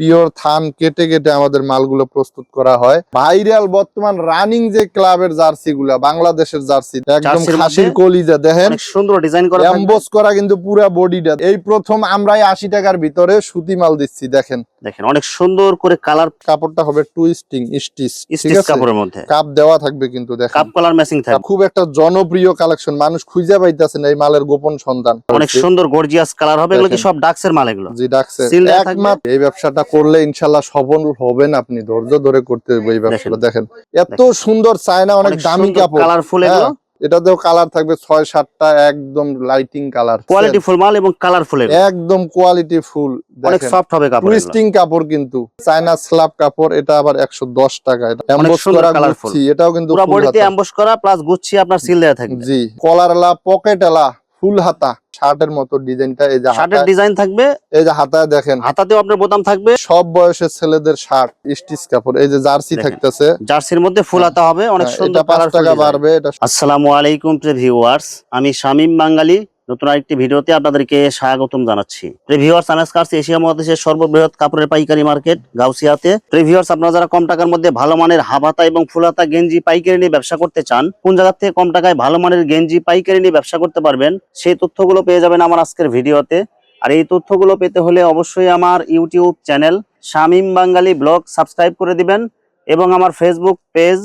Pure থান কেটে কেটে আমাদের মালগুলো প্রস্তুত করা হয়। ভাইরাল বর্তমান রানিং যে ক্লাবের জার্সি গুলা বাংলাদেশের জার্সি একদম খাসির কলি কলিজা দেখেন। সুন্দর ডিজাইন করা। এমবোস করা কিন্তু পুরা বডিটা এই প্রথম আমরাই আশি টাকার ভিতরে সুতি মাল দিচ্ছি দেখেন। দেখেন অনেক সুন্দর করে কালার কাপড়টা হবে টুইস্টিং স্টিচ স্টিচ কাপড়ের মধ্যে। কাপ দেওয়া থাকবে কিন্তু দেখেন। কাপ কালার ম্যাচিং থাকবে। খুব একটা জনপ্রিয় কালেকশন মানুষ খুঁজে পাইতেছে না এই মালের গোপন সন্ধান। অনেক সুন্দর গর্জিয়াস কালার হবে এগুলো কি সব ডাক্সের মাল এগুলো? জি থাকবে? একমাত্র এই ব্যবসাটা করলে ইনশাল্লাহ সফল হবেন আপনি ধৈর্য ধরে করতে হবে এই ব্যবসাটা। দেখেন এত সুন্দর চায়না অনেক দামি কাপড়। কালারফুল হ্যাঁ, এগুলো এটাতেও কালার থাকবে ছয় সাতটা একদম লাইটিং কালার কোয়ালিটি ফুল মাল এবং কালারফুল ফুল একদম কোয়ালিটি ফুল অনেক সফট হবে কাপড় টুইস্টিং কাপড় কিন্তু। চায়না স্ল্যাব কাপড় এটা আবার একশো দশ টাকা। এটা এমবস করা। গুচ্ছি এটাও কিন্তু পুরো বডিতে এমবস করা প্লাস গুচ্ছি আপনার সিল দেয়া থাকবে। জি কলারলা পকেটলা ফুল হাতা শার্টের মতো ডিজাইনটা এই যে শার্টের ডিজাইন থাকবে। এই যে হাতায় দেখেন। হাতাতেও আপনার বোতাম থাকবে। সব বয়সের ছেলেদের শার্ট স্টিচ কাপড় এই যে জার্সি থাকতেছে। জার্সির মধ্যে ফুল হাতা হবে অনেক হ্যাঁ, সুন্দর এটা পাঁচ টাকা বাড়বে এটা আসসালামু আলাইকুম প্রিয় ভিউয়ার্স আমি শামীম বাঙালি। নতুন আরেকটি ভিডিওতে আপনাদেরকে স্বাগতম জানাচ্ছি। প্রিভিউয়ার্স আনাস কার্স এশিয়া মহাদেশের সর্ববৃহৎ কাপড়ের পাইকারি মার্কেট গাউসিয়াতে। প্রিভিউয়ার্স আপনারা যারা কম টাকার মধ্যে ভালো মানের হাবাতা এবং ফুলাতা গেঞ্জি পাইকারি নিয়ে ব্যবসা করতে চান, কোন জায়গা থেকে কম টাকায় ভালো মানের গেঞ্জি পাইকারি নিয়ে ব্যবসা করতে পারবেন, সেই তথ্যগুলো পেয়ে যাবেন আমার আজকের ভিডিওতে। আর এই তথ্যগুলো পেতে হলে অবশ্যই আমার YouTube channel Shamim Bangali blog subscribe করে দিবেন এবং আমার Facebook page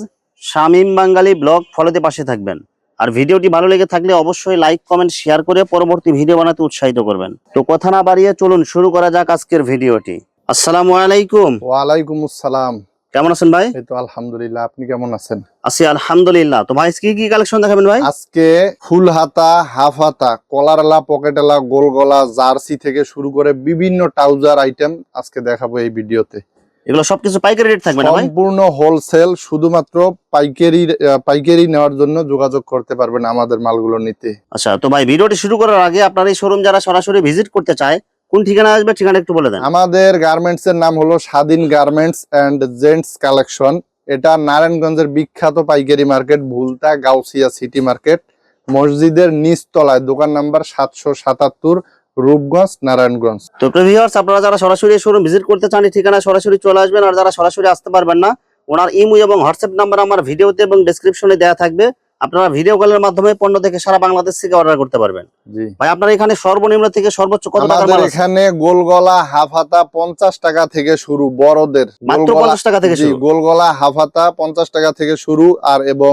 Shamim Bangali blog ফলোতে পাশে থাকবেন। আর ভিডিওটি ভালো লেগে থাকলে অবশ্যই লাইক কমেন্ট শেয়ার করে পরবর্তী ভিডিও বানাতে উৎসাহিত করবেন। তো কথা না বাড়িয়ে চলুন শুরু করা যাক আজকের ভিডিওটি। আসসালামু আলাইকুম। ওয়ালাইকুম আসসালাম। কেমন আছেন ভাই? এই তো আলহামদুলিল্লাহ আপনি কেমন আছেন? আছি আলহামদুলিল্লাহ। তো ভাই কি কি কালেকশন দেখাবেন ভাই? আজকে ফুল হাতা হাফ হাতা কলার আলা পকেট আলা গোল গলা জার্সি থেকে শুরু করে বিভিন্ন ট্রাউজার আইটেম আজকে দেখাবো এই ভিডিওতে। এগুলো সবকিছু পাইকারি রেট থাকবে না ভাই? সম্পূর্ণ হোলসেল শুধুমাত্র পাইকারি পাইকারি নেওয়ার জন্য যোগাযোগ করতে পারবেন আমাদের মালগুলো নিতে। আচ্ছা তো ভাই ভিডিওটি শুরু করার আগে আপনার এই শোরুম যারা সরাসরি ভিজিট করতে চায় কোন ঠিকানা আসবে ঠিকানা একটু বলে দেন। আমাদের গার্মেন্টস এর নাম হলো স্বাধীন গার্মেন্টস এন্ড জেন্টস কালেকশন এটা নারায়ণগঞ্জের বিখ্যাত পাইকারি market Bhulta Gausia city market মসজিদের নিচতলায় দোকান নাম্বার সাতশো সাতাত্তর রূপগঞ্জ নারায়ণগঞ্জ। তো ভিউয়ার্স আপনারা যারা সরাসরি শোরুম ভিজিট করতে চান ঠিকানা সরাসরি চলে আসবেন। আর যারা সরাসরি আসতে পারবেন না ওনার ইমো এবং হোয়াটসঅ্যাপ নাম্বার আমার ভিডিওতে এবং ডেসক্রিপশনে দেওয়া থাকবে। আপনারা ভিডিও কলের মাধ্যমে পণ্য থেকে সারা বাংলাদেশ থেকে অর্ডার করতে পারবেন। জি। ভাই আপনার এখানে সর্বনিম্ন থেকে সর্বোচ্চ কত আমাদের মাল এখানে গোলগলা হাফ হাতা পঞ্চাশ টাকা থেকে শুরু বড়দের মাত্র গোলগলা- পঞ্চাশ টাকা থেকে জি, শুরু? গোলগলা হাফ হাতা পঞ্চাশ টাকা থেকে শুরু আর এবং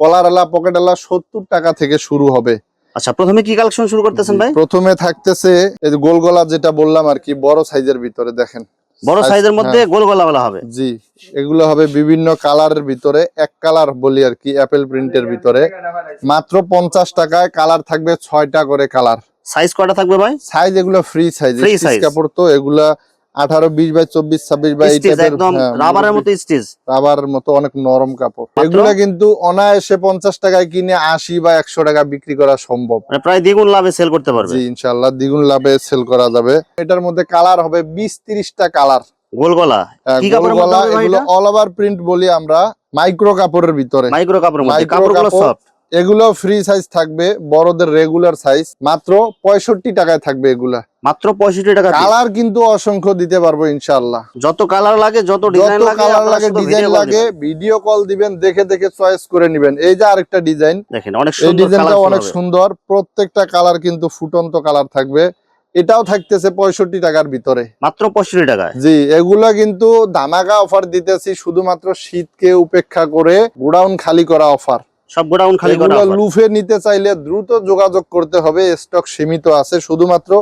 কলারালা পকেটালা সত্তর টাকা থেকে শুরু হবে। আচ্ছা প্রথমে কি কালেকশন শুরু করতেছেন ভাই? প্রথমে থাকতেছে এই যে গোলগলা যেটা বললাম আর কি বড় সাইজের ভিতরে দেখেন। বড় সাইজের মধ্যে হ্যাঁ, গোল গলা হবে? জি এগুলো হবে বিভিন্ন কালারের ভিতরে এক কালার বলি আর কি অ্যাপেল প্রিন্টের ভিতরে। মাত্র পঞ্চাশ টাকায় কালার থাকবে ছয়টা করে কালার সাইজ কয়টা থাকবে ভাই? সাইজ এগুলো ফ্রি সাইজ। কাপড় তো এগুলা আঠারো বিশ বাই চব্বিশ ছাব্বিশ বাই একদম রাবারের মতো স্টিচ। রাবারের মতো অনেক নরম কাপড়। এগুলা কিন্তু অনায়াসে পঞ্চাশ টাকায় কিনে আশি বা একশো টাকা বিক্রি করা সম্ভব। মানে প্রায় দ্বিগুণ লাভে সেল করতে পারবে। ইনশাল্লাহ দ্বিগুণ লাভে সেল করা যাবে। এটার মধ্যে কালার হবে বিশ তিরিশটা কালার গোল গলা? কি কাপড়ের মধ্যে হবে ভাই এগুলো অল ওভার প্রিন্ট বলি আমরা মাইক্রো কাপড়ের ভিতরে। মাইক্রো কাপড়ের মধ্যে। কাপড়গুলো কাপড়। সফট এগুলো ফ্রি সাইজ থাকবে বড়দের রেগুলার সাইজ মাত্র পঁয়ষট্টি টাকায় থাকবে এগুলা। মাত্র পঁয়ষট্টি টাকা কালার কিন্তু অসংখ্য দিতে পারব ইনশাল্লাহ যত কালার লাগে যত যত কালার লাগে ডিজাইন লাগে ভিডিও কল দিবেন। দেখে দেখে চয়েস করে নিবেন। এই যে আরেকটা ডিজাইন দেখেন অনেক এই সুন্দর ডিজাইনটা অনেক সুন্দর প্রত্যেকটা কালার কিন্তু ফুটন্ত কালার থাকবে। এটাও থাকতেছে পঁয়ষট্টি টাকার ভিতরে। মাত্র পঁয়ষট্টি টাকায়। জি এগুলা কিন্তু ধামাকা অফার দিতেছি শুধুমাত্র শীতকে উপেক্ষা করে গোডাউন খালি করা অফার সব গোডাউন খালি করা লুফে নিতে চাইলে দ্রুত যোগাযোগ করতে হবে স্টক সীমিত আছে শুধুমাত্র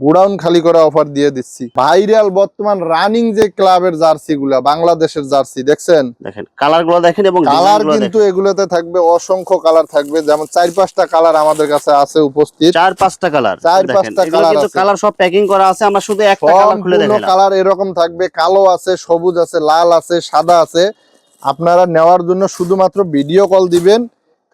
গোডাউন খালি করা অফার দিয়ে দিচ্ছি। ভাইরাল বর্তমান রানিং যে ক্লাবের জার্সি গুলা বাংলাদেশের জার্সি দেখছেন? দেখেন কালারগুলো দেখেন এবং কালার কিন্তু এগুলোতে থাকবে অসংখ্য কালার থাকবে যেমন চার পাঁচটা কালার আমাদের কাছে আছে উপস্থিত। চার পাঁচটা কালার চার পাঁচটা আছে। কালার সব প্যাকিং করা আছে আমরা শুধু একটা কালার খুলে দেখালাম। কালার এরকম থাকবে কালো আছে সবুজ আছে লাল আছে সাদা আছে। আপনারা নেওয়ার জন্য শুধুমাত্র ভিডিও কল দিবেন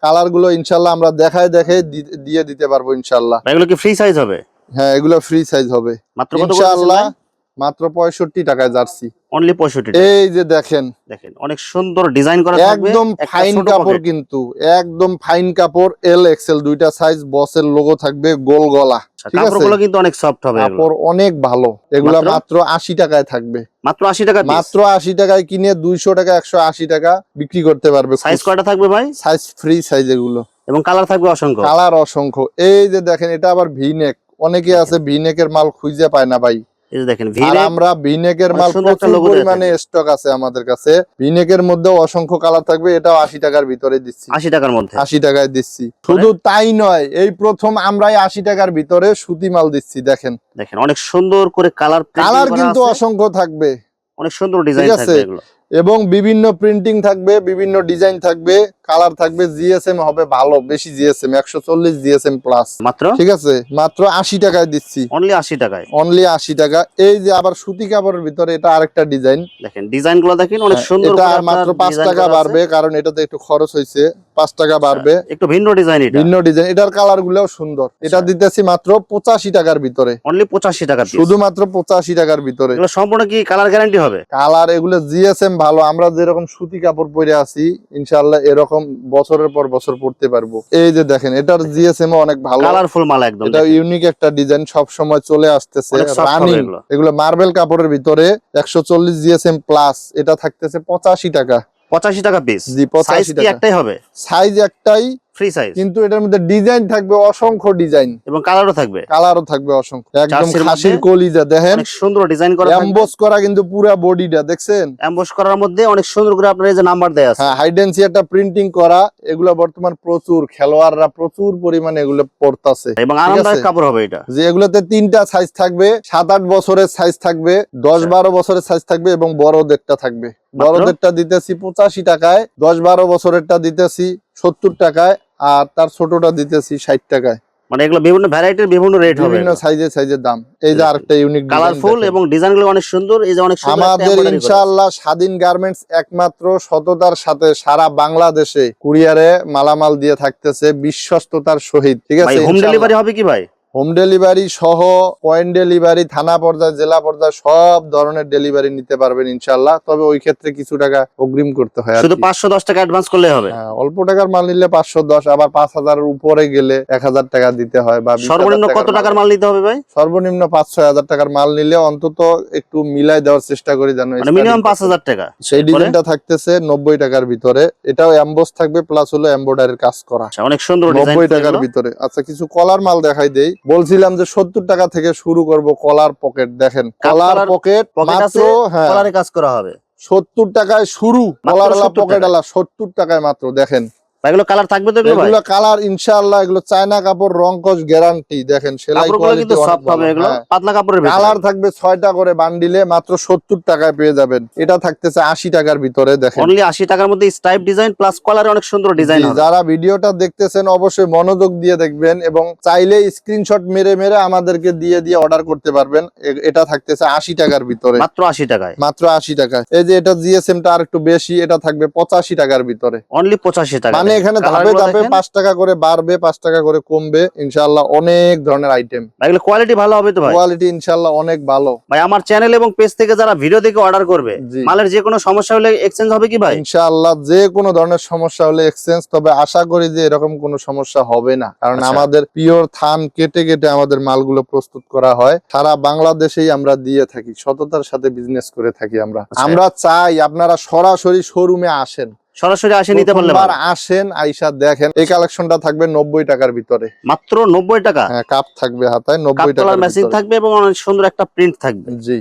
কালারগুলো ইনশাল্লাহ আমরা দেখায় দেখে দিয়ে দিতে পারব ইনশাল্লাহ। এগুলো কি ফ্রি সাইজ হবে? হ্যাঁ এগুলো ফ্রি সাইজ হবে। মাত্র কত করে ইনশাআল্লাহ দিচ্ছেন মাত্র পঁয়ষট্টি টাকায় জার্সি। অনলি পঁয়ষট্টি এই যে দেখেন। দেখেন অনেক সুন্দর ডিজাইন করা একদম ফাইন কাপড় কিন্তু একদম ফাইন কাপড় এল এক্সেল দুইটা সাইজ বসের লোগো থাকবে গোল গলা। আচ্ছা, আছে? কাপড়গুলো কিন্তু অনেক সফট হবে কাপড় অনেক ভালো। এগুলা মাত্র? আশি টাকায় থাকবে। মাত্র আশি টাকা মাত্র আশি টাকায় কিনে দুইশো টাকা একশো আশি টাকা বিক্রি করতে পারবে। সাইজ কয়টা থাকবে ভাই? সাইজ ফ্রি সাইজ এগুলো। এবং কালার থাকবে অসংখ্য? কালার অসংখ্য। এই যে দেখেন এটা আবার ভিনেক অনেকে আছে ভিনেকের মাল খুঁজে পায় না ভাই। এই যে দেখেন আর আমরা ভিনেকের মাল প্রচুর পরিমাণে স্টক আছে আমাদের কাছে। ভিনেকের অসংখ্য কালার থাকবে এটাও আশি টাকার ভিতরে দিচ্ছি। আশি টাকার মধ্যে। আশি টাকায় দিচ্ছি। শুধু তাই নয় এই প্রথম আমরাই আশি টাকার ভিতরে সুতি মাল দিচ্ছি দেখেন। দেখেন অনেক সুন্দর করে কালার কালার কিন্তু অসংখ্য থাকবে। অনেক সুন্দর ডিজাইন ঠিক আছে? থাকবে এগুলো। এবং বিভিন্ন প্রিন্টিং থাকবে বিভিন্ন ডিজাইন থাকবে। কালার থাকবে জিএসএম হবে ভালো বেশি জিএসএম একশো চল্লিশ জিএসএম প্লাস মাত্র? ঠিক আছে? মাত্র আশি টাকায় দিচ্ছি। অনলি আশি টাকায়? অনলি আশি টাকা। এই যে আবার সুতি কাপড়ের ভিতরে এটা আরেকটা ডিজাইন দেখেন ডিজাইনগুলো দেখেন অনেক সুন্দর হ্যাঁ, এটা করে মাত্র পাঁচ টাকা বাড়বে কারণ এটাতে একটু খরচ হয়েছে। পাঁচ টাকা বাড়বে। একটু ভিন্ন ডিজাইন ভিন্ন ডিজাইন এটার কালার গুলোও সুন্দর এটা আচ্ছা। দিতেছি মাত্র পঁচাশি টাকার ভিতরে। অনলি পঁচাশি টাকা শুধুমাত্র পঁচাশি টাকার ভিতরে। সম্পূর্ণ কি কালার গ্যারান্টি হবে? কালার এগুলো জিএসএম ভালো। আমরা যেরকম সুতি কাপড় পরে আছি ইনশাল্লাহ এরকম বছরের পর বছর পড়তে পারব। এই যে দেখেন এটার জিএসএম অনেক ভালো। কালারফুল মাল একদম এটা ইউনিক একটা ডিজাইন সব সময় চলে আসতেছে রানিং এগুলো। মার্বেল কাপড়ের ভিতরে একশো চল্লিশ জিএসএম প্লাস এটা থাকতেছে পঁচাশি টাকা। পঁচাশি টাকা পিস জি, 85 সাইজ কি টাকা। একটাই হবে? সাইজ একটাই ফ্রি সাইজ কিন্তু এটার মধ্যে ডিজাইন থাকবে অসংখ্য ডিজাইন এবং কালারও থাকবে। কালারও থাকবে অসংখ্য। একদম খাসির কলিজা দেখেন? অনেক সুন্দর ডিজাইন করা এমবস করা কিন্তু পুরা বডিটা দেখছেন? অ্যাম্বস করার মধ্যে অনেক সুন্দর করে আপনার এই যে নাম্বার দেয়া আছে। হ্যাঁ হাইডেন্সি একটা প্রিন্টিং করা এগুলো বর্তমান প্রচুর খেলোয়াড়রা প্রচুর পরিমাণে এগুলো পড়তাছে এবং আরামদায়ক কাপড় হবে এটা। যে এগুলোতে তিনটা সাইজ থাকবে সাত আট বছরের সাইজ থাকবে দশ আচ্ছা। বারো বছরের সাইজ থাকবে এবং বড়দেরটা থাকবে। বড়দেরটা দিতেছি পঁচাশি টাকায় দশ বারো বছরেরটা দিতেছি সত্তর টাকায় আর তার ছোটটা দিতেছি ষাট টাকায়। মানে এগুলো বিভিন্ন ভ্যারাইটির বিভিন্ন রেট হবে বিভিন্ন সাইজে সাইজের দাম। এই যে দেখুন। আরেকটা ইউনিক কালারফুল এবং ডিজাইনগুলো অনেক সুন্দর এই যে অনেক সুন্দর আমাদের। ইনশাআল্লাহ স্বাধীন গার্মেন্টস একমাত্র সততার সাথে সারা বাংলাদেশে কুরিয়ারে মালামাল দিয়ে থাকতেছে বিশ্বস্ততার সহিত। ঠিক আছে? হোম ডেলিভারি হবে কি ভাই? হোম ডেলিভারি সহ পয়েন্ট ডেলিভারি থানা পর্যায়ে জেলা পর্যায়ে সব ধরনের ডেলিভারি নিতে পারবেন ইনশাআল্লাহ। তবে ওই ক্ষেত্রে কিছু টাকা অগ্রিম করতে হয় শুধু পাঁচশো দশ টাকা অ্যাডভান্স করলে হবে? হ্যাঁ, অল্প টাকার মাল নিলে পাঁচশো দশ আবার পাঁচ হাজারের উপরে গেলে এক হাজার টাকা দিতে হয় বা সর্বনিম্ন কত টাকার মাল নিতে হবে ভাই? সর্বনিম্ন পাঁচ ছয় হাজার টাকার মাল নিলে অন্তত একটু মিলাই দেওয়ার চেষ্টা করি যেন মানে মিনিমাম পাঁচ হাজার টাকা। সেই? ডিজাইনটা থাকতেছে নব্বই টাকার ভিতরে। এটাও এমবোস থাকবে প্লাস হলো এমব্রয়ডারির কাজ করা। আচ্ছা, অনেক সুন্দর নব্বই টাকার ভিতরে। আচ্ছা কিছু কলার মাল দেখাই দেই। বলছিলাম যে সত্তর টাকা থেকে শুরু করব কলার পকেট। দেখেন কলার পকেট মাত্র হ্যাঁ। কলারে কাজ করা হবে। সত্তর টাকায় শুরু কলার পকেট। আলা সত্তর টাকায় মাত্র। দেখেন এগুলো কালার থাকবে তো এগুলো এগুলো কালার ইনশাআল্লাহ এগুলো চায়না কাপড় রংকশ গ্যারান্টি দেখেন সেলাই কোয়ালিটি কিন্তু সফট হবে এগুলো পাতলা কাপড়ের কালার থাকবে ছয়টা করে বান্ডিলে মাত্র সত্তর টাকায় পেয়ে যাবেন। এটা থাকতেছে আশি টাকার ভিতরে দেখেন। অনলি আশি টাকার মধ্যে স্টাইপ ডিজাইন প্লাস কলারে অনেক সুন্দর ডিজাইন হবে। যারা ভিডিওটা দেখতেছেন অবশ্যই মনোযোগ দিয়ে দেখবেন এবং চাইলে স্ক্রিনশট মেরে মেরে আমাদেরকে দিয়ে দিয়ে অর্ডার করতে পারবেন। এটা থাকতেছে আশি টাকার ভিতরে। মাত্র আশি টাকায়। মাত্র আশি টাকায়। এই যে এটা জিএসএম টা আর একটু বেশি এটা থাকবে পঁচাশি টাকার ভিতরে। অনলি পঁচাশি টাকা এখানে ধাপে ধাপে পাঁচ টাকা করে বাড়বে পাঁচ টাকা করে কমবে ইনশাল্লাহ অনেক ধরনের আইটেম এগুলো কোয়ালিটি ভালো হবে তো ভাই? কোয়ালিটি ইনশাল্লাহ অনেক ভালো। ভাই আমার চ্যানেল এবং পেজ থেকে যারা ভিডিও দেখে অর্ডার করবে মালের যে কোনো সমস্যা হলে এক্সচেঞ্জ হবে কি ভাই? ইনশাআল্লাহ যে কোনো ধরনের সমস্যা হলে এক্সচেঞ্জ তবে আশা করি যে এরকম কোনো সমস্যা হবে না। কারণ আচ্ছা। আমাদের পিওর থান কেটে কেটে আমাদের মালগুলো প্রস্তুত করা হয়। সারা বাংলাদেশেই আমরা দিয়ে থাকি সততার সাথে বিজনেস করে থাকি আমরা। আচ্ছা। আমরা চাই আপনারা সরাসরি শোরুমে আসেন। সরাসরি আসে নিতে পারলে আসেন আইসা দেখেন। এই কালেকশনটা থাকবে নব্বই টাকার ভিতরে। মাত্র নব্বই টাকা? হ্যাঁ কাপ থাকবে হাতায় নব্বই কালার ম্যাচিং থাকবে এবং অনেক সুন্দর একটা প্রিন্ট থাকবে। জি।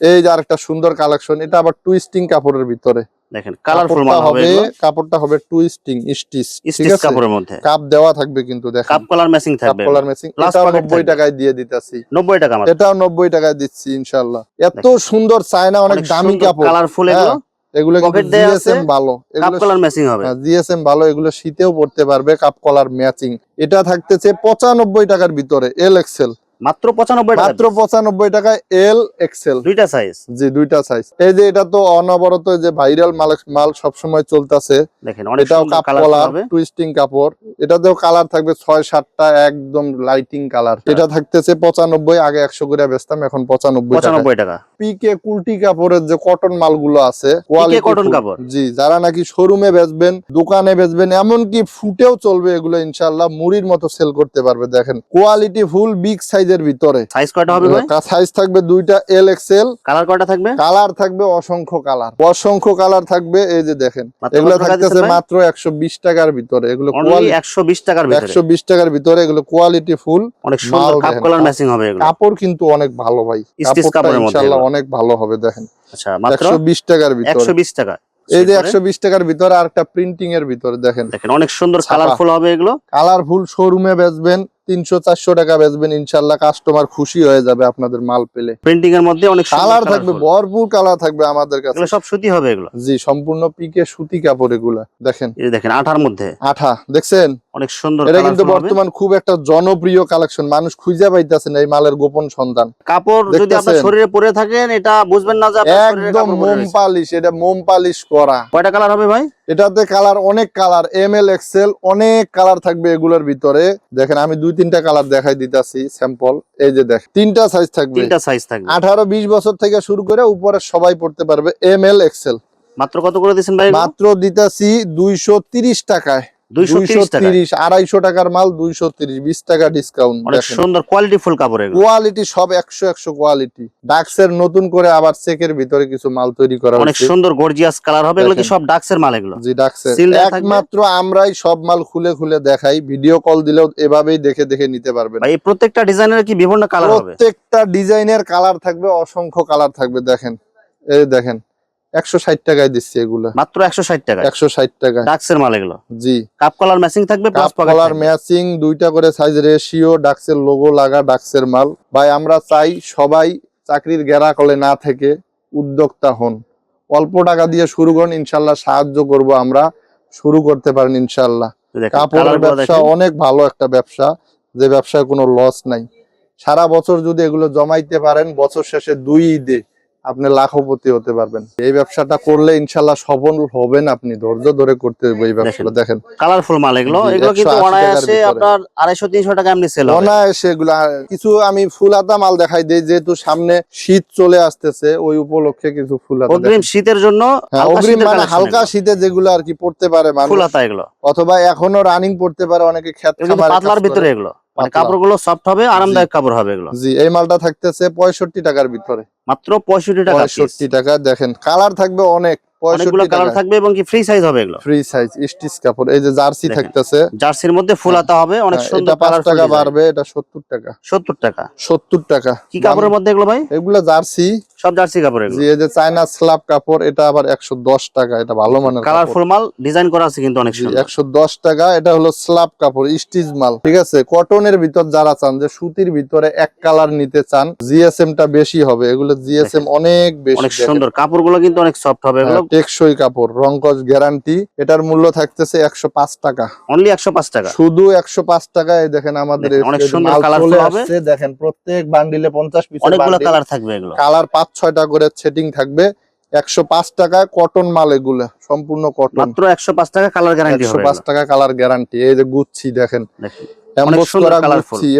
এই যে আরেকটা সুন্দর কালেকশন এটা আবার টুইস্টিং কাপড়ের ভিতরে। দেখেন কালারফুল মাল হবে কাপড়টা হবে টুইস্টিং স্টিচ স্টিচ কাপড়ের মধ্যে। কাপ দেওয়া থাকবে কিন্তু দেখেন। Cup colour matching cup collar matching টাকায় দিয়ে দিতেছি। নব্বই টাকা মাত্র। এটাও নব্বই টাকায় দিচ্ছি ইনশাল্লাহ এত সুন্দর চায়না অনেক দামি কাপড়। কালারফুল এগুলো। এগুলো কিন্তু জিএসএম ভালো। কাপ ম্যাচিং হবে। জিএসএম ভালো এগুলো শীতেও পড়তে পারবে কাপ কলার ম্যাচিং এটা থাকতেছে পঁচানব্বই টাকার ভিতরে এল এক্সেল মাত্র পঁচানব্বই টাকা মাত্র পঁচানব্বই টাকায় এল এক্সেল দুইটা সাইজ জি দুইটা সাইজ এই যে এটা তো অনবরত যে ভাইরাল মাল মাল সবসময় চলতেছে। দেখেন এটাও কাপ কালার টুইস্টিং কাপড়। এটাতেও কালার থাকবে ছয় সাতটা একদম লাইটিং কালার এটা থাকতেছে পঁচানব্বই আগে একশো করে বেচতাম এখন টাকা পঁচানব্বই টাকা। পিকে কুলটি কাপড়ের যে কটন মালগুলো আছে full। কাপড়? জি যারা নাকি শোরুমে বেচবেন দোকানে বেচবেন এমনকি ফুটেও চলবে এগুলো ইনশাল্লাহ মুড়ির মতো সেল করতে পারবে। দেখেন কোয়ালিটি ফুল বিগ সাইজের ভিতরে। সাইজ কয়টা হবে সাইজ থাকবে দুইটা এল এক্সেল কালার কয়টা থাকবে? কালার থাকবে অসংখ্য কালার অসংখ্য কালার থাকবে এই যে দেখেন এগুলো থাকতেছে মাত্র একশো বিশ টাকার ভিতরে। এগুলো একশো বিশ টাকার একশো বিশ টাকার ভিতরে এগুলো কোয়ালিটি ফুল। অনেক সুন্দর ম্যাচিং হবে কাপড় কিন্তু অনেক ভালো ভাই। কাপড়টা ইনশাল্লাহ। অনেক ভালো হবে দেখেন। আচ্ছা মাত্র একশো বিশ টাকার ভিতরে। একশো বিশ টাকা। এই যে একশো বিশ টাকার ভিতরে আর একটা প্রিন্টিং এর ভিতরে দেখেন। দেখেন অনেক সুন্দর। কালারফুল হবে এগুলো। কালারফুল শোরুমে বেচবেন তিনশো চারশো টাকা বেচবেন ইনশাল্লাহ কাস্টমার খুশি হয়ে যাবে আপনাদের মাল পেলে। প্রিন্টিং এর মধ্যে অনেক কালার থাকবে ভরপুর কালার থাকবে আমাদের কাছে। সব সুতি হবে এগুলো। জি সম্পূর্ণ পিকে সুতি কাপড় এগুলা দেখেন। এই দেখেন আঠার মধ্যে। আঠা দেখছেন? অনেক সুন্দর এটা কিন্তু বর্তমান খুব একটা জনপ্রিয় কালেকশন মানুষ খুঁজে পাইতেছেন এই মালের গোপন সন্ধান। কাপড় যদি আপনার শরীরে পরে থাকেন এটা বুঝবেন না যে একদম মোম পালিশ এটা মোম পালিশ করা। কয়টা কালার হবে ভাই? এটাতে কালার অনেক কালার এম এল এক্সেল অনেক কালার থাকবে এগুলোর ভিতরে। দেখেন আমি দুই তিনটা কালার দেখাই দিতেছি স্যাম্পল এই যে দেখ তিনটা সাইজ থাকবে। তিনটা সাইজ থাকবে। আঠারো বিশ বছর থেকে শুরু করে উপরে সবাই পড়তে পারবে এম এল এক্সেল মাত্র কত করে দিবেন ভাই মাত্র দিতাছি দুইশো তিরিশ টাকায়। আড়াইশো টাকার মাল দুইশো তিরিশ বিশ টাকা ডিসকাউন্ট সুন্দর কোয়ালিটি ফুল কাপড় কোয়ালিটি সব একশো একশো কোয়ালিটি ডাক্সের নতুন করে আবার চেকের ভিতরে কিছু মাল তৈরি করা অনেক সুন্দর গর্জিয়াস কালার হবে এগুলো সব ডাক্সের মাল এগুলো? জি ডাক্সের Seal দেয়া থাকবে? একমাত্র আমরাই সব মাল খুলে খুলে দেখাই। ভিডিও কল দিলেও এভাবেই দেখে দেখে নিতে পারবেন। এই প্রত্যেকটা ডিজাইনের কি বিভিন্ন কালার হবে? প্রত্যেকটা ডিজাইনের কালার থাকবে অসংখ্য কালার থাকবে দেখেন। এই দেখেন। একশো ষাট টাকায় দিচ্ছি এগুলো। মাত্র একশো ষাট টাকা একশো ষাট টাকায়। ডাক্সের মাল এগুলো? জি। কাপ কালার ম্যাচিং থাকবে কাপ কালার ম্যাচিং দুইটা করে সাইজ রেশিও ডাক্সের লোগো লাগা ডাক্সের মাল। ভাই আমরা চাই সবাই চাকরির গেরা কলে না থেকে উদ্যোক্তা হন। অল্প টাকা দিয়ে শুরু করুন ইনশাল্লাহ সাহায্য করব আমরা। শুরু করতে পারেন ইনশাল্লাহ। কাপড়ের ব্যবসা অনেক ভালো একটা ব্যবসা। যে ব্যবসায় কোনো লস নাই। সারা বছর যদি এগুলো জমাইতে পারেন বছর শেষে দুই ঈদে। আপনি লাখপতি হতে পারবেন। এই ব্যবসাটা করলে ইনশাল্লাহ সফল হবেন আপনি ধৈর্য ধরে করতে হবে এই ব্যবসাটা দেখেন। কালারফুল মাল এগুলো এগুলো কিন্তু 180 টাকার অনায়াসে আপনার আড়াইশো তিনশো টাকা এমনি সেল হবে। অনায়াসে এগুলা কিছু আমি ফুলাতা মাল দেখাই দেই যেহেতু সামনে শীত চলে আসতেছে ওই উপলক্ষে কিছু ফুলাতা অগ্রিম শীতের জন্য হ্যাঁ, হালকা অগ্রিম মানে হালকা শীতে যেগুলো আর কি পড়তে পারে মানুষ। ফুলাতা এগুলো। অথবা এখনও রানিং পড়তে পারে অনেকে খেত খামারে পাতলার ভিতরে এগুলো। মানে কাপড়গুলো সফট হবে আরামদায়ক কাপড় হবে এগুলো। জি এই মালটা থাকতেছে পঁয়ষট্টি টাকার ভিতরে। মাত্র পঁয়ষট্টি টাকা পঁয়ষট্টি টাকা দেখেন কালার থাকবে অনেক অনেকগুলো কালার থাকবে এবং কি ফ্রি সাইজ হবে এগুলো। ফ্রি সাইজ স্টিচ কাপড় এই যে জার্সি থাকতেছে। জার্সির মধ্যে ফুলাতা হবে অনেক হ্যাঁ, সুন্দর কালার টাকা বাড়বে এটা সত্তর টাকা। সত্তর টাকা। সত্তর টাকা। কি কাপড়ের মধ্যে এগুলো ভাই? এগুলো জার্সি। সব জার্সি কাপড় এগুলো। এই যে চায়না স্ল্যাব কাপড় এটা আবার একশো দশ টাকা এটা ভালো মানের কালারফুল মাল ডিজাইন করা আছে কিন্তু অনেক সুন্দর। একশো দশ টাকা এটা হলো স্ল্যাব কাপড় স্টিচ মাল। ঠিক আছে কটনের ভিতর যারা চান যে সুতির ভিতরে এক কালার নিতে চান জিএসএম টা বেশি হবে এগুলো জিএসএম অনেক বেশি অনেক। সুন্দর। কাপড়গুলো কিন্তু অনেক সফট হবে এগুলো। হ্যাঁ, টেকসই কাপড় রংকস গ্যারান্টি এটার মূল্য থাকতেছে একশো পাঁচ টাকা। অনলি একশো পাঁচ টাকা। শুধু একশো পাঁচ টাকায় দেখেন আমাদের অনেক সুন্দর চলে হবে। দেখেন প্রত্যেক বান্ডিলে পঞ্চাশ পিস অনেকগুলো কালার থাকবে এগুলো। কালার পাঁচ ছয়টা করে সেটিং থাকবে। একশো পাঁচ টাকায় কটন মাল এগুলো সম্পূর্ণ কটন মাত্র একশো পাঁচ টাকা কালার গ্যারান্টি একশো পাঁচ টাকা কালার গ্যারান্টি এই যে গুচ্ছি দেখেন।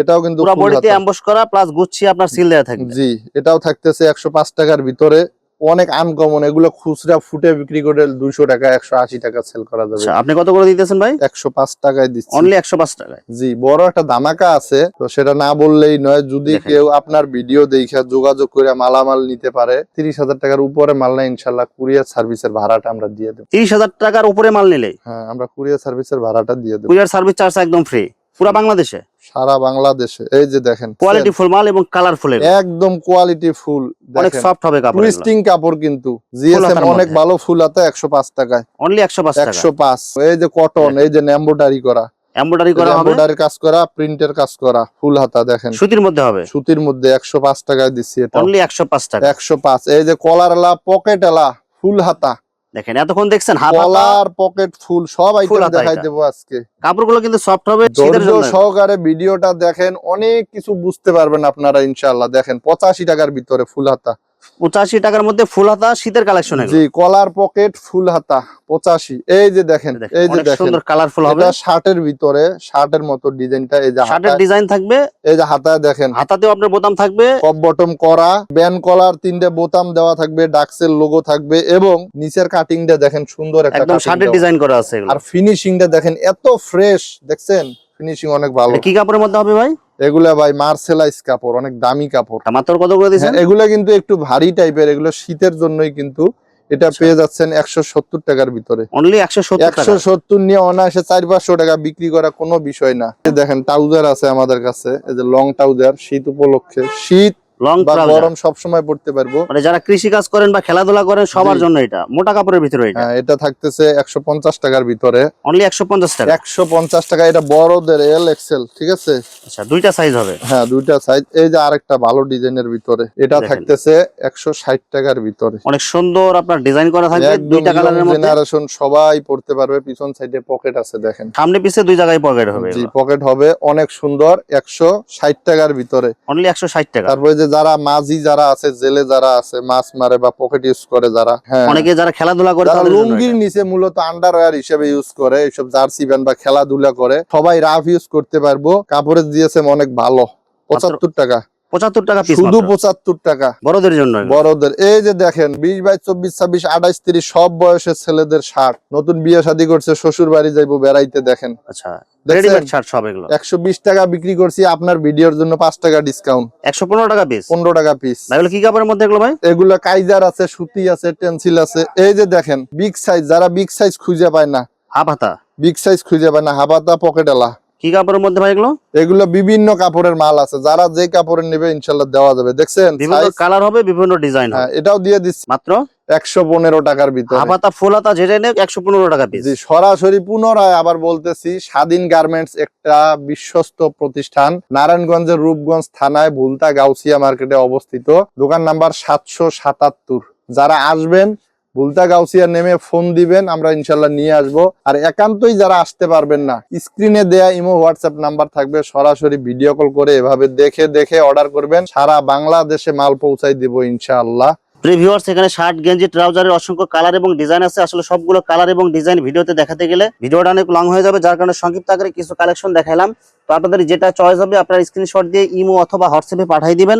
এটাও কিন্তু পুরো বডিতে অ্যাম্বস করা প্লাস গুচ্ছি আপনার সিল দেওয়া থাকবে। জি এটাও থাকতেছে একশো পাঁচ টাকার ভিতরে। অনেক আনকমন এগুলো খুচরা ফুটে বিক্রি করে দুইশো টাকা একশো আশি টাকা সেল করা যাবে। আচ্ছা আপনি কত করে দিতেছেন ভাই? একশো পাঁচ টাকায় দিচ্ছি। অনলি একশো পাঁচ টাকায়? জি বড় একটা ধামাকা আছে তো সেটা না বললেই নয় যদি কেউ আপনার ভিডিও দেখে যোগাযোগ করে মালামাল নিতে পারে তিরিশ হাজার টাকার উপরে মাল না ইনশাল্লাহ কুরিয়ার সার্ভিসের ভাড়াটা আমরা দিয়ে দেবো। তিরিশ হাজার টাকার উপরে মাল নিলে? হ্যাঁ আমরা কুরিয়ার সার্ভিসের ভাড়াটা দিয়ে দেবো। কুরিয়ার সার্ভিস চার্জ একদম ফ্রি পুরো বাংলাদেশে? সারা বাংলাদেশে। এই যে দেখেন কোয়ালিটি ফুল মাল এবং কালারফুল একদম কোয়ালিটি ফুল অনেক সফট হবে কাপড় টুইস্টিং কাপড় কিন্তু। জিএসএম অনেক ভালো ফুল একশো পাঁচ টাকায়। অনলি একশো পাঁচ টাকা। একশো পাঁচ। এই যে কটন এই যে এম্বোডারি করা। এমব্রয়ডারি করা হবে? এম্বোডারি কাজ করা প্রিন্টের কাজ করা ফুল হাতা দেখেন। সুতির মধ্যে হবে? সুতির মধ্যে একশো পাঁচ টাকায় দিচ্ছি এটা। অনলি একশো পাঁচ টাকা। একশো পাঁচ। এই যে কলার আলা পকেট আলা ফুল হাতা। দেখেন এতক্ষণ দেখছেন হাতলার পকেট ফুল সব আইটেম দেখাই দেব আজকে। কাপড়গুলো কিন্তু সফট হবে শীতের জন্য। সহকারে ভিডিওটা দেখেন অনেক কিছু বুঝতে পারবেন আপনারা ইনশাআল্লাহ। দেখেন পঁচাশি টাকার ভিতরে ফুল হাতা। পঁচাশি টাকার মধ্যে ফুল হাতা শীতের কালেকশন জি কলার পকেট ফুল হাতা পঁচাশি। এই যে দেখেন এই যে দেখেন সুন্দর কালারফুল হবে। শার্টের ভিতরে শার্টের মতো ডিজাইনটা এই যে শার্টের ডিজাইন থাকবে। এই যে হাতায় দেখেন হাতাতেও আপনার বোতাম থাকবে। টপ বটম করা ব্যান কলার তিনটে বোতাম দেওয়া থাকবে ডাক্সের লোগো থাকবে এবং নিচের কাটিংটা দেখেন সুন্দর একটা একদম শার্টের ডিজাইন করা আছে আর ফিনিশিংটা দেখেন এত ফ্রেশ দেখছেন? ফিনিশিং অনেক ভালো। কি কাপড়ের মধ্যে হবে ভাই? এগুলা ভাই মার্সেলাইস কাপড় অনেক দামি কাপড়। মাত্র কত করে দিয়েছেন? হ্যাঁ, এগুলা কিন্তু একটু ভারী টাইপের এগুলো শীতের জন্যই কিন্তু এটা আচ্ছা। পেয়ে যাচ্ছেন একশো সত্তর টাকার ভিতরে। অনলি একশো সত্তর একশো সত্তর নিয়ে অনায়াসে চার পাঁচশো টাকা বিক্রি করা কোনো বিষয় না। দেখেন টাউজার আছে আমাদের কাছে এই যে লং টাউজার শীত উপলক্ষে। শীত লং গরম সবসময় পড়তে পারব। মানে যারা কৃষি কাজ করেন বা খেলাধুলা করেন সবার জন্য এটা। মোটা কাপড়ের ভিতরে এটা। হ্যাঁ এটা থাকতেছে একশো পঞ্চাশ টাকার ভিতরে। অনলি একশো পঞ্চাশ টাকা। একশো পঞ্চাশ টাকা এটা বড়দের এল এক্সেল ঠিক আছে? আচ্ছা দুইটা সাইজ হবে। হ্যাঁ দুইটা সাইজ এই যে আরেকটা ভালো ডিজাইনের ভিতরে এটা থাকতেছে একশো ষাট টাকার ভিতরে। অনেক সুন্দর আপনার ডিজাইন করা থাকবে দুইটা কালারের মধ্যে। জেনারেশন সবাই পড়তে পারবে পিছন সাইডে পকেট আছে দেখেন। সামনে পিছে দুই জায়গায় পকেট হবে জি পকেট হবে অনেক সুন্দর একশো ষাট টাকার ভিতরে। অনলি একশো ষাট টাকা। তারপরে যে যারা মাঝি যারা আছে জেলে যারা আছে মাছ মারে বা পকেট ইউজ করে যারা হ্যাঁ। অনেকে যারা খেলাধুলা করে লুঙ্গির নিচে মূলত আন্ডারওয়ার হিসেবে ইউজ করে এইসব জার্সি প্যান্ট বা খেলাধুলা করে সবাই রাফ ইউজ করতে পারব। কাপড়ের দিয়েছে অনেক ভালো পঁচাত্তর টাকা। পঁচাত্তর টাকা পিস শুধু পঁচাত্তর টাকা। বড়দের জন্য বড়দের। এই যে দেখেন বিশ বাইশ চব্বিশ ছাব্বিশ আঠাইশ তিরিশ সব বয়সের ছেলেদের শার্ট। নতুন বিয়ে শাদী করছে শ্বশুর বাড়ি যাইবো বেড়াইতে দেখেন। আচ্ছা একশো বিশ টাকা বিক্রি করছি আপনার ভিডিওর জন্য পাঁচ টাকা ডিসকাউন্ট একশো পনেরো টাকা পিস পনেরো টাকা পিস এগুলো কি কাপড়ের মধ্যে এগুলো ভাই? এগুলো কাইজার আছে সুতি আছে টেন্সিল আছে। এই যে দেখেন বিগ সাইজ যারা বিগ সাইজ খুঁজে পায় না হাফ হাতা। বিগ সাইজ খুঁজে পায় না হাবাতা পকেটেলা কি কাপড়ের মধ্যে ভাই এগুলো? এগুলো বিভিন্ন কাপড়ের মাল আছে। যারা যে কাপড়ের নেবে ইনশাল্লাহ দেওয়া যাবে। দেখছেন? বিভিন্ন কালার হবে বিভিন্ন ডিজাইন হ্যাঁ এটাও দিয়ে দিচ্ছি। মাত্র? একশো পনেরো টাকার ভিতরে। যেটা নেই একশো পনেরো টাকা পিস সরাসরি পুনরায় আবার বলতেছি স্বাধীন গার্মেন্টস একটা বিশ্বস্ত প্রতিষ্ঠান নারায়ণগঞ্জের রূপগঞ্জ থানায় ভুলতা গাউসিয়া মার্কেটে অবস্থিত। দোকান নাম্বার সাতশো সাতাত্তর। যারা আসবেন ভুলতা গাউসিয়া নেমে ফোন দিবেন, আমরা ইনশাল্লাহ নিয়ে আসব। আর একান্তই যারা আসতে পারবেন না, স্ক্রিনে দেয়া ইমো হোয়াটসঅ্যাপ নাম্বার থাকবে, সরাসরি ভিডিও কল করে এভাবে দেখে দেখে অর্ডার করবেন। সারা বাংলাদেশে মাল পৌঁছাই দিব ইনশাআল্লাহ। প্রিভিউয়ার্স এখানে শার্ট, গেঞ্জি, ট্রাউজারের অসংখ্য কালার এবং ডিজাইন আছে। আসলে সবগুলো কালার এবং ডিজাইন ভিডিওতে দেখাতে গেলে ভিডিওটা অনেক লং হয়ে যাবে, যার কারণে সংক্ষিপ্ত আকারে কিছু কালেকশন দেখাইলাম। তো আপনাদের যেটা চয়েস হবে, আপনার স্ক্রিনশট দিয়ে ইমো অথবা হোয়াটসঅ্যাপে পাঠিয়ে দিবেন।